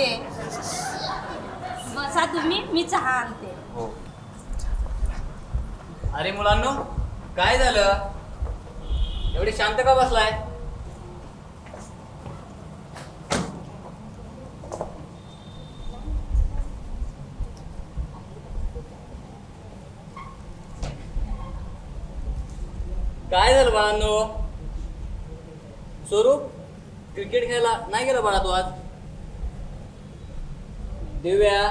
आणते बसा तुम्ही मी चहा आणते. हो. अरे मुलांनो काय झालं? एवढे शांत का बसलाय? काय झालं बाळांनो? स्वरूप क्रिकेट खेळायला नाही गेला बाळा तू आज? दिव्या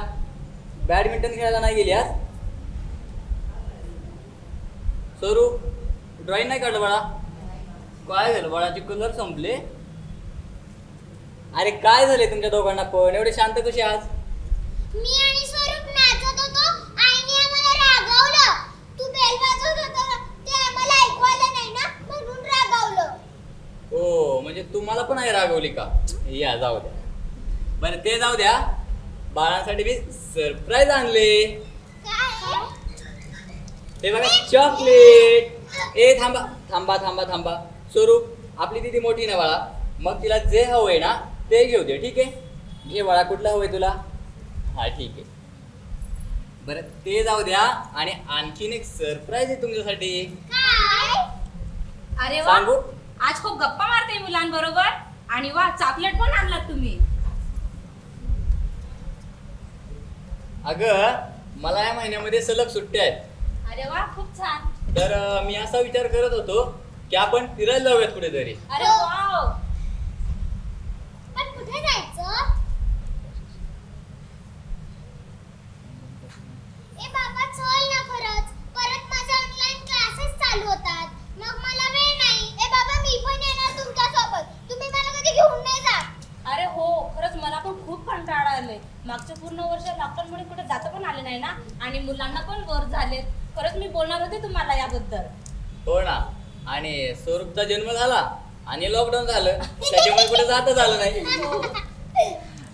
बॅडमिंटन खेळायला नाही गेली आज. स्वरूप ड्रॉइंग नाही काढलं बाळा. काय झालं बाळाचे कलर संपले. अरे काय झाले तुमच्या दोघांना पण? एवढे शांत कसे आज? मी आणि स्वरूप नाचत होतो. आईने आम्हाला रागवलं. तू बेल वाजवत होता ते आम्हाला नाही ना म्हणून रागवलं. हो म्हणजे तुम्हाला पण आहे रागवली का? या जाऊ द्या. बरं ते जाऊ द्या. बाळांसाठी मी सरप्राईज आणले. ते बघा चॉकलेट ए थांबा थांबा थांबा थांबा. स्वरूप आपली दिदी मोठी ना बाळा. मग तिला जे हवंय ना ते घेऊ दे ठीक आहे? घे बाळा कुठलं हवंय तुला? हा ठीक आहे. बरं ते जाऊ द्या. आणि आणखीन एक सरप्राईज आहे तुमच्यासाठी. काय अरे वा. सांगू? आज खूप गप्पा मारते मुलांबरोबर. आणि वा चॉकलेट पण आणलात तुम्ही. अगं मला या महिन्यामध्ये सलग सुट्ट्या आहेत. अरे वा खूप छान. तर अं, मी असा विचार करत होतो की आपण फिरायला जाऊयात कुठेतरी. अरे वाव पण कुठे जायचं ए बाबा चल ना खरंच परत माझे ऑनलाईन क्लासेस चालू होतात मग मला वेळ नाही ए बाबा मी पण येणार तुमच्यासोबत तुम्ही मला कधी घेऊन नाही जात अरे हो खरंच मला पण खूप कंटाळा आलाय मागच्या पूर्ण वर्ष लॉकडाऊनमुळे कुठे जाता पण आले नाही ना आणि मुलांना पण वर झालेत खरंच मी बोलणार होते तुम्हाला याबद्दल. हो ना. आणि स्वरूपचा जन्म झाला आणि लॉकडाऊन झालं. त्याच्यामुळे कुठे जातच आलं नाही.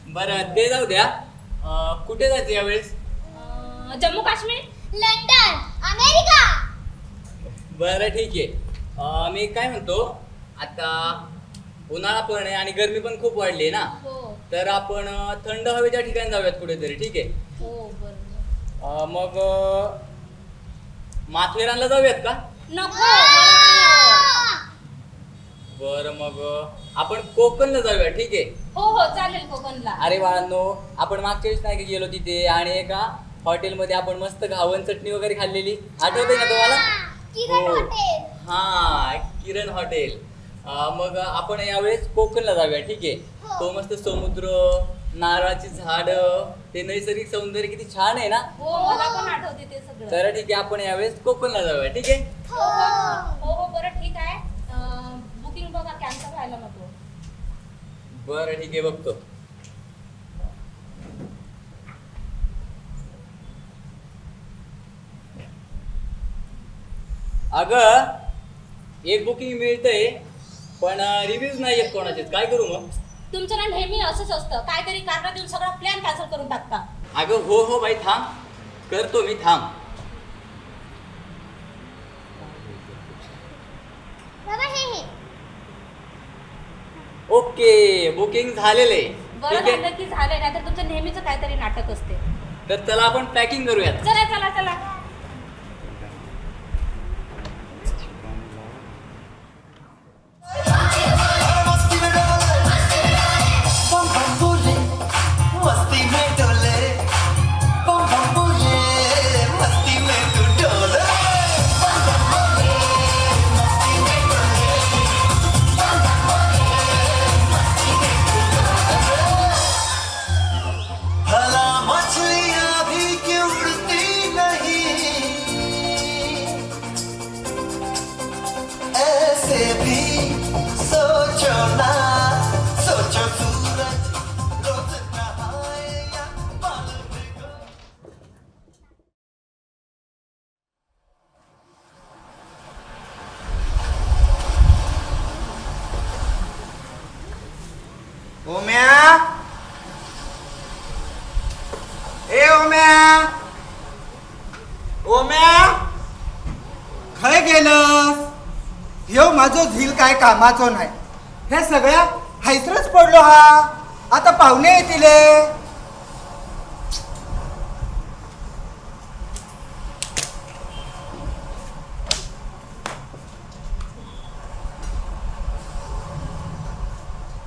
बरं ते जाऊ द्या. अं, कुठे जायचं यावेळेस? अं, जम्मू काश्मीर. London America. बरं ठीक आहे. अं, मी काय म्हणतो? आता उन्हाळा पण आहे आणि गरमी पण खूप वाढली आहे ना. हो. तर आपण अं, थंड हवेच्या ठिकाणी जाऊयात कुठेतरी ठीक आहे? हो बरोबर. अं, मग अं, माथेरानला जाऊयात का? नको. बरं मग आपण कोकणला जाऊया ठीक आहे? हो हो चालेल कोकणला. अरे बाळांनो आपण मागच्या वेळेस नाही का गेलो तिथे आणि एका हॉटेलमध्ये आपण मस्त घावन चटणी वगैरे खाल्लेली. आठवते ना तुम्हाला? किरण हो. हॉटेल. हा किरण हॉटेल. अं, मग आपण यावेळेस कोकणला जाऊया ठीक आहे? हो. तो मस्त समुद्र नारळाची झाड ते नैसर्गिक सौंदर्य किती छान आहे ना? हो मला पण आठवते ते सगळं. तर ठीक आहे आपण यावेळेस कोकणला जाऊया ठीक आहे? हो हो हो. बरं ठीक आहे. बुकिंग बघा कॅन्सल व्हायला नको. बरं ठीक आहे बघतो. अगं एक बुकिंग मिळतंय पण रिव्ह्यूज नाही आहेत कोणाचेच. काय करू मग? तुमचं ना नेहमी असंच असतं. काहीतरी कारण देऊन सगळा प्लॅन कॅन्सल करून टाकता. अगं हो हो बाई थांब. करतो मी थांब. ओके बुकिंग झालेले. बरं ठीक की झालंय नाहीतर तुमचं नेहमीच काहीतरी नाटक असते. तर चला आपण पॅकिंग करूयात. चला चला चला. खय गेलस ह्यो माझो झील काय कामाचो नाही. हे सगळ्या हैसरच पडलो हा. आता पाहुणे येतील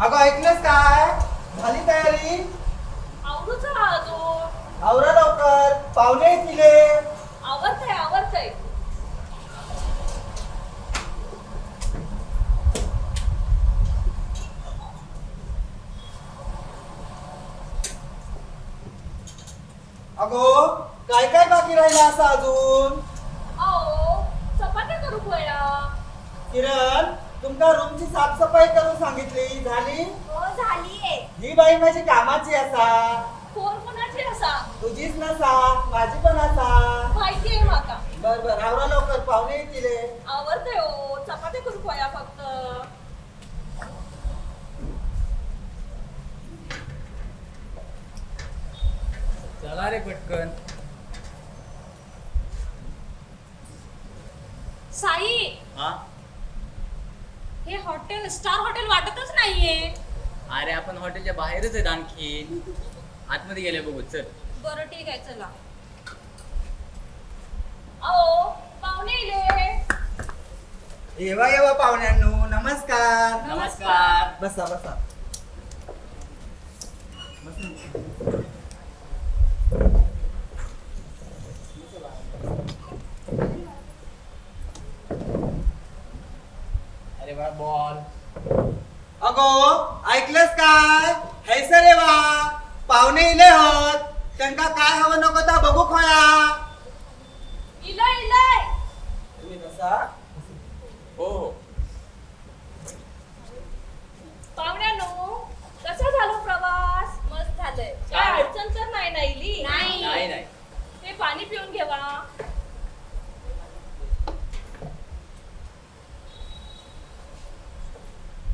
अगं ऐकलंस काय झाली तयारी आवडूच अजून आवरा लवकर पाहुणे येतील आवडतंय आवडतंय काय काय बाकी राहिलं असं अजून? अहो चपात्या करू पोया. किरण तुमका रूमची साफसफाई करून सांगितली. झाली? हो झालीये ही बाई माझी कामाची असा. कोण कोणाची असा? तुझीच नसा माझी पण असा. माहिती आहे माका. बर बर आवरा लवकर पाहुणे येतील आवडतंय हो चपात्या करू पोया फक्त. चला रे पटकन. साई. हा? हे हॉटेल स्टार हॉटेल वाटतच नाहीये. अरे आपण हॉटेलच्या बाहेरच आहेत आणखीन आतमध्ये गेले बघू चल. बरं ठीक आहे चला. अहो पाहुणे इले. येवा येवा पाहुण्यांनो. नमस्कार. नमस्कार. बसा बसा. अरे बा बॉल अगो ऐकलंस काय? हैसर येवा पाहुणे इले होत. त्यांका काय हवं नको तर बघू खोया. इलय इलय तुम्ही बसा हो हो पाहुण्यानो कसा झाला प्रवास मस्त झालंय काय अडचण तर नाही ना इली नाही नाही ते पाणी पिऊन घेवा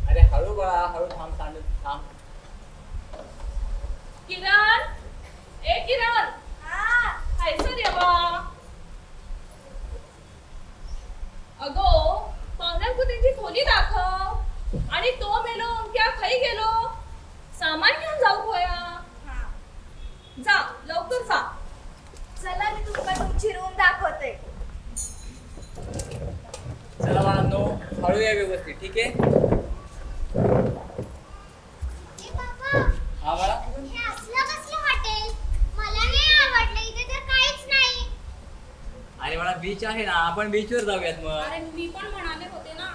अरे हळू बाळा हळू थांब सांड थांब किरण ए किरण हाय सर येवा अगो पाहुण्यांकू त्यांची खोली दाखव आणि तो मेलो क्या खाई गेलो सामान घेऊन जाऊ होया जा लवकर जा चला मी तुम्हाला तुमची रूम दाखवते चला बाळांनो हळू या व्यवस्थित ठीक आहे? हा बाळा. मला अरे बीच आहे ना आपण बीचवर जाऊयात मग. अरे मी पण म्हणाले होते ना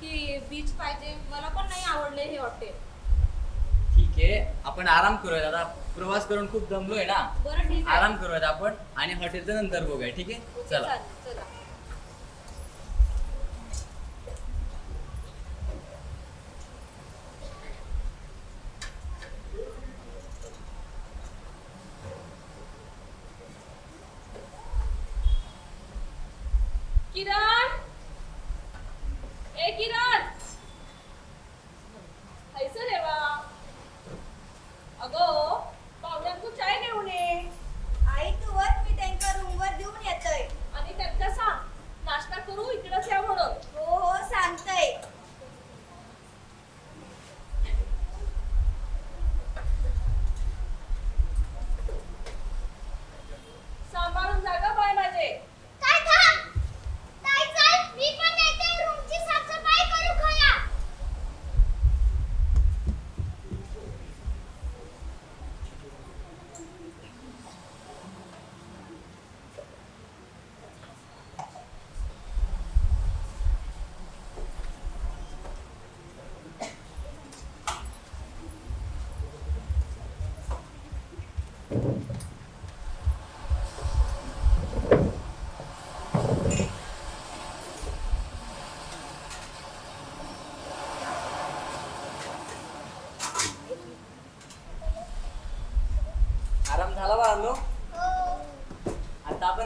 की बीच पाहिजे. मला पण नाही आवडले हे हॉटेल ठीक आहे आपण आराम करूयात. आता प्रवास करून खूप दमलोय ना. बरं ठीक आहे. आराम करूयात आपण आणि हॉटेलचं नंतर बघूया ठीक आहे? चला. चला. किरण ए किरण हैसर रेवा अगो पाहुण्यांकू चाय घेऊन ये आई तू वर मी त्यांच्या रूमवर देऊन येतोय आणि त्यांना सांग नाश्ता करू इकडंच या म्हणून हो हो सांगतोय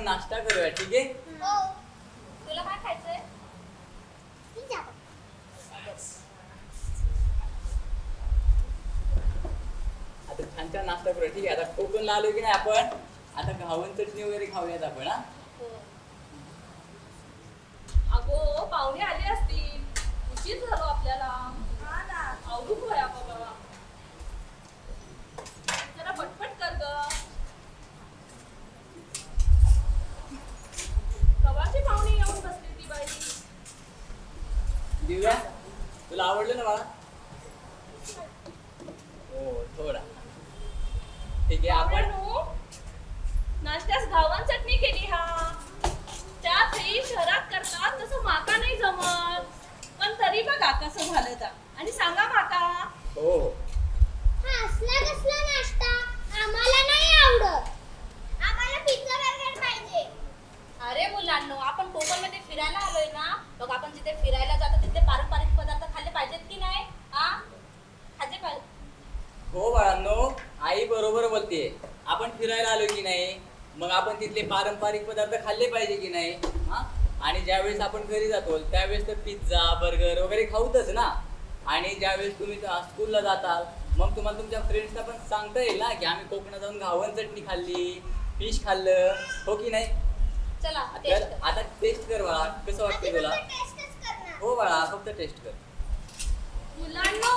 आपण नाश्ता करूया ठीक आहे? हो. तुला काय खायचंय. आता छान छान नाश्ता करूया ठीक आहे? आता कोकणला आलो की नाही आपण? आता घावन चटणी वगैरे खाऊयात आपण हा? अगो पाहुणे आले असतील. उशीर झालो आपल्याला. हा होया बाबा जरा पटपट कर ग कवाची पाहुणे येऊन बसली ती बाई दिव्या तुला आवडलं ना बाळा? हो थोडा. ठीक आहे आपण नाश्त्यास गावान चटणी केली हा. त्यातही शहरात करतात तसं माका नाही जमत. पण तरी बघा कसं झालं तर. आणि सांगा माका. हो. हो हा असला कसला नाश्ता? आम्हाला नाही आवडत. आम्हाला पिझ्झा बर्गर पाहिजे. अरे मुलांनो आपण कोकणमध्ये फिरायला आलोय ना मग आपण जिथे फिरायला जातो तिथे पारंपरिक पदार्थ खाल्ले पाहिजेत की नाही? हा खाल्ले पाहिजे. हो बाळांनो आई बरोबर बोलते. आपण फिरायला आलो की नाही? मग आपण तिथले पारंपरिक पदार्थ खाल्ले पाहिजे की नाही? हा? आणि ज्यावेळेस आपण घरी जातो त्यावेळेस तर पिझ्झा बर्गर वगैरे खाऊतच ना? आणि ज्यावेळेस तुम्ही स्कूलला जाताल मग तुम्हाला तुमच्या फ्रेंड्सना पण सांगता येईल ना की आम्ही कोकणात जाऊन घावन चटणी खाल्ली फिश खाल्लं. हो की नाही? चला आता टेस्ट कर. बाळा. कसं वाटतं तुला? हो बाळा फक्त टेस्ट कर. मुलांनो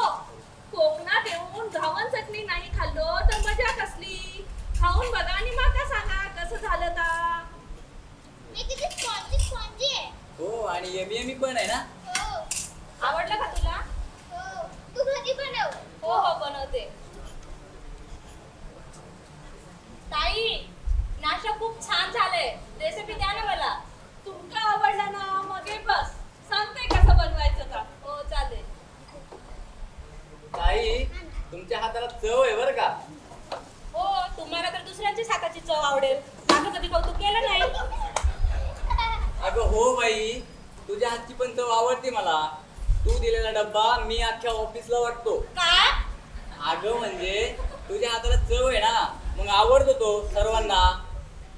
कोकणात येऊन घावन चटणी नाही खाल्लो तर मजा कसली? खाऊन बघा आणि माका सांगा कसं झालं ता? मी किती स्पॉन्जी स्पॉन्जी आहे. हो आणि एम एम पण आहे ना? हो. आवडलं का तुला? हो. तू घरी बनव. हो हो बनवते. ताई नाश्ता खूप छान झालंय. रेसिपी द्या ना मला. तुमका आवडला ना मग हे बस. सांगते कसं बनवायचं का? हो चालेल. ताई तुमच्या हाताला चव आहे बरं का? हो तुम्हाला तर दुसऱ्यांची साकाची चव आवडेल. माझं कधी कौतुक केलं नाही. अगं हो बाई. तुझ्या हातची पण चव आवडते मला. तू दिलेला डब्बा मी अख्ख्या ऑफिसला वाटतो. का? अगं म्हणजे तुझ्या हाताला चव आहे ना मग आवडतो तो सर्वांना.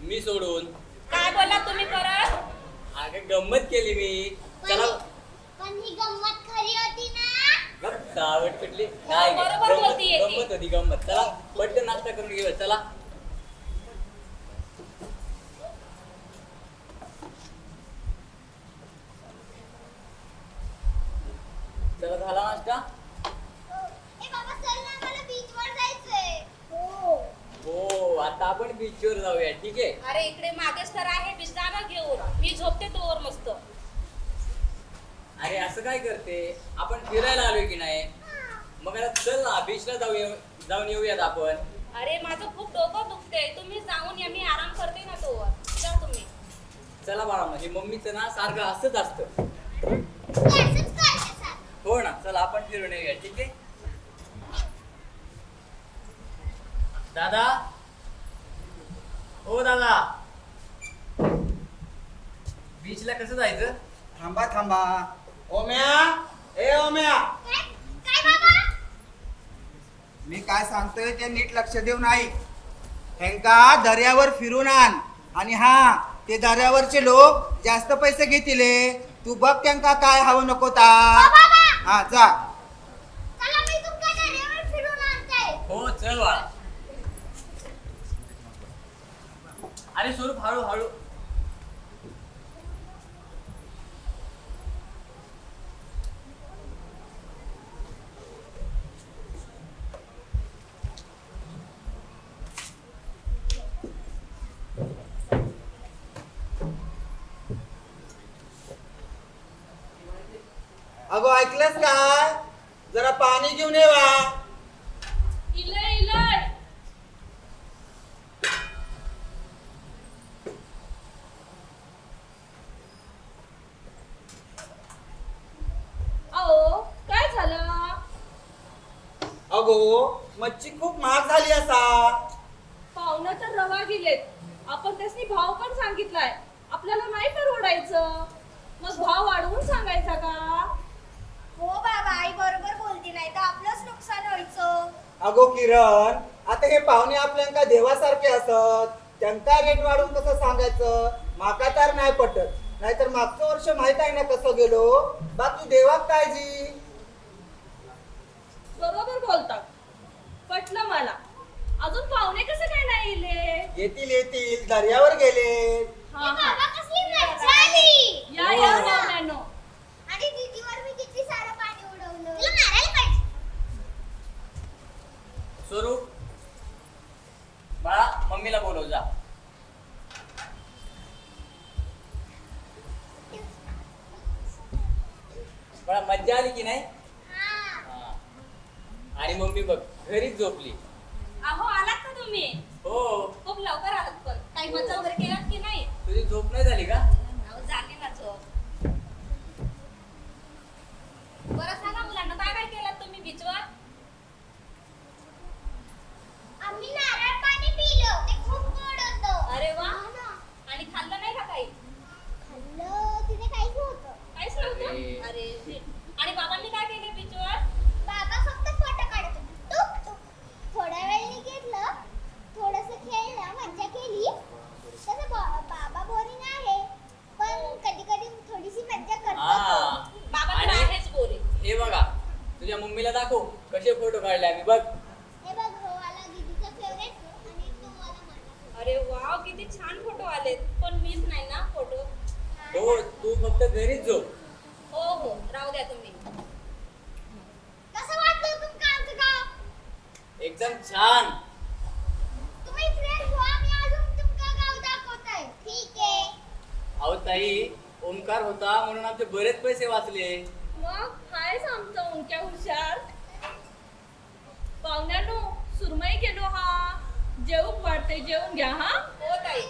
मी सोडून. काय बोलला तुम्ही परत? अगं गंमत केली मी. चला. पण ही गंमत खरी होती ना? गप सावट कुठली काय ग, बरोबर गंमत बोलतीये ती. गंमत होती गंमत. चला पटकन नाश्ता करून घेऊया. चला. चला झाला नाश्ता? ए बाबा चल ना मला बीच वर जायचंय. हो. हो आता आपण बीचवर जाऊया ठीक आहे? अरे इकडे मागेच तर आहे बिस्तारा घेऊन. मी झोपते तोवर मस्त. अरे असं काय करते? आपण फिरायला आलोय की नाही? मग आता चल ना बीचला जाऊया जाऊन येऊयात आपण. अरे माझं खूप डोकं दुखते तुम्ही जाऊन या मी आराम करते ना तोवर जा तुम्ही. चला बाळा म्हणजे मम्मीचं ना सारखं असंच असतं. तू. हो ना चला आपण फिरून येऊया ठीक आहे? दादा? हो दादा. बीचला कसं जायचं? थांबा थांबा. ओम्या ए ओम्या. काय काय बाबा? मी काय सांगतोय ते नीट लक्ष देऊन ऐक ह्यांका दर्यावर फिरून आण. आणि हा ते दर्यावरचे लोक जास्त पैसे घेतील. तू बघ त्यांका काय हवं नको ता. हो बाबा. हा जा. चला मी तुमच्या दर्यावर फिरून आणते. हो चल बाळा. अरे स्वरूप हळू हळू. अगो ऐकलंस काय जरा पाणी घेऊन येवा इलय इलय. अहो काय झालं? अगो मच्छी खूप महाग झाली असा. पाहुणं तर रवा गेलेत. आपण त्यासनी भाव पण सांगितलाय. आपल्याला नाही परवडायचं मग भाव वाढवून सांगायचा का हो बाबा आई बरोबर बोलती नाही तर आपलंच नुकसान व्हायचं अगो किरण आता हे पाहुणे आपल्याला देवासारखे असत. त्यांका रेट वाढून कसं सांगायचं? माका तर नाही पटत. नाहीतर मागचं वर्ष माहीत आहे ना कसं गेलो? बा तू देवाक काळजी. बरोबर बोलतात पटलं मला. अजून पाहुणे कसे काय नाही इले? येतील येतील. दर्यावर गेले. हा ए हा. बाबा कसली मज्जा आली या या पाहुण्यांनो आणि दीदीवर मी किती सारं पाणी उडवलं. तुला स्वरूप बाळा मम्मीला बोलव जा. बाळा मज्जा आली की नाही? हा. हा. आणि मम्मी बघ घरीच झोपली. अहो आलात का तुम्ही? हो. खूप लवकर आलात पण. काही मजा वगैरे केलात की नाही? तुझी झोप नाही झाली का? अहो, झाली ना झोप. बरं सांगा मुलांना काय काय केलात तुम्ही बीचवर आम्ही नारळ पाणी पिलं ते खूप गोड होतं अरे वा हा ना. आणि खाल्लं नाही का काही खाल्लं तिथे काहीच नव्हतं काहीच अरे. नव्हतं अरे shit. आणि बाबांनी काय केले बीचवर बाबा फक्त फोटो काढत होते. टुक टुक थोड्या वेळाने घेतलं थोडस खेळलं मज्जा केली तसं बा- बाबा बोरिंग आहे पण कधी कधी थोडीशी मज्जा करतो हा बाबा तर आणि आहेच बोरे हे बघा तुझ्या मम्मीला दाखव कसे फोटो काढले आम्ही बघ हे बघ हो आला दीदीचा फेवरेट आणि तो आला माझा अरे वाव किती छान फोटो आलेत पण मीच नाही ना फोटो हो तू फक्त घरीच झोप हो हो राहू द्या तुम्ही कसं वाटलं तुमका आमचं गाव एकदम छान तुम्ही फ्रेंड व्हा मी अजून तुमका गाव दाखवताय ठीक आहे अहो ताई ओंकार होता म्हणून आमचे बरेच पैसे वाचले मग हायच आमचा उंक्या हुशार पाहुण्यांनो सुरमई केलो हा जेवूक वाटते जेवून घ्या हा हो ताई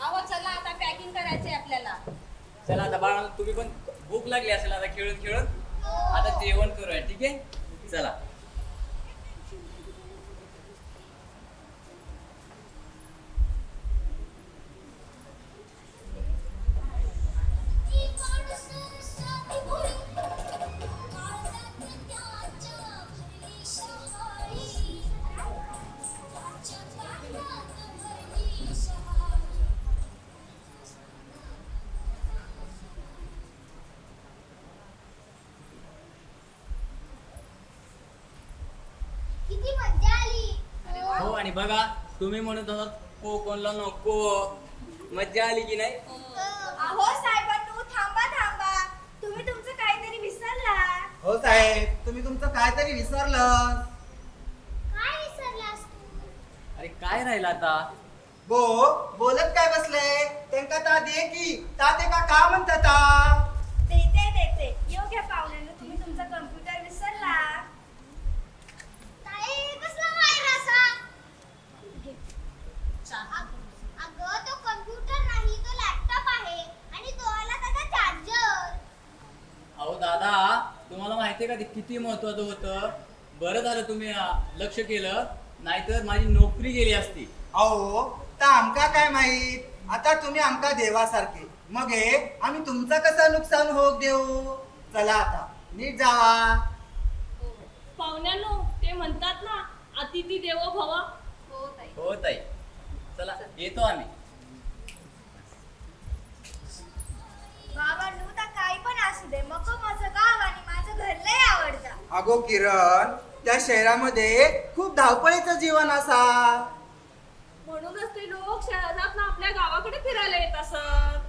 अहो चला आता पॅकिंग करायचंय आपल्याला चला आता बाळा तुम्ही पण भूक लागली असेल आता खेळत खेळत आता जेवण करूया ठीक आहे? चला. आणि बघा तुम्ही म्हणत होतात कोकणला नको? मज्जा आली की नाही? अहो साहेबांनो थांबा थांबा. तुम्ही तुमचं काहीतरी विसरला हो साहेब तुम्ही तुमचं काहीतरी विसरलं काय विसरलास तू? अरे काय राहिलं आता? बो बोलत काय बसले? त्यांका ता दे की ता ते का का म्हणतात ता? देते देते योग्य पाहुण्यानं तुम्ही तुमचा कम्प्युटर विसरला ताई कसला व्हायरस अगं तो कम्प्युटर नाही तो लॅपटॉप आहे आणि तो आला त्याचा चार्जर अहो दादा तुम्हाला माहितीये का ते किती महत्वाचं होतं? बरं झालं तुम्ही लक्ष केलं. नाहीतर माझी नोकरी गेली असती. अहो ता आमका काय माहीत? आता तुम्ही आमका देवासारखे. मग हे आम्ही तुमचं कसं नुकसान होऊ देऊ? चला आता नीट जावा. पाहुण्यांनो ते म्हणतात ना अतिथी देवो भवा. हो ताई. हो ताई. चला येतो आम्ही. बाबा असू दे मग माझं गाव आणि माझं घर लय आवडतं. अगो किरण त्या शहरामध्ये खूप धावपळीचं जीवन असा. म्हणूनच ते लोक शहरात आपल्या गावाकडे फिरायला येत असत.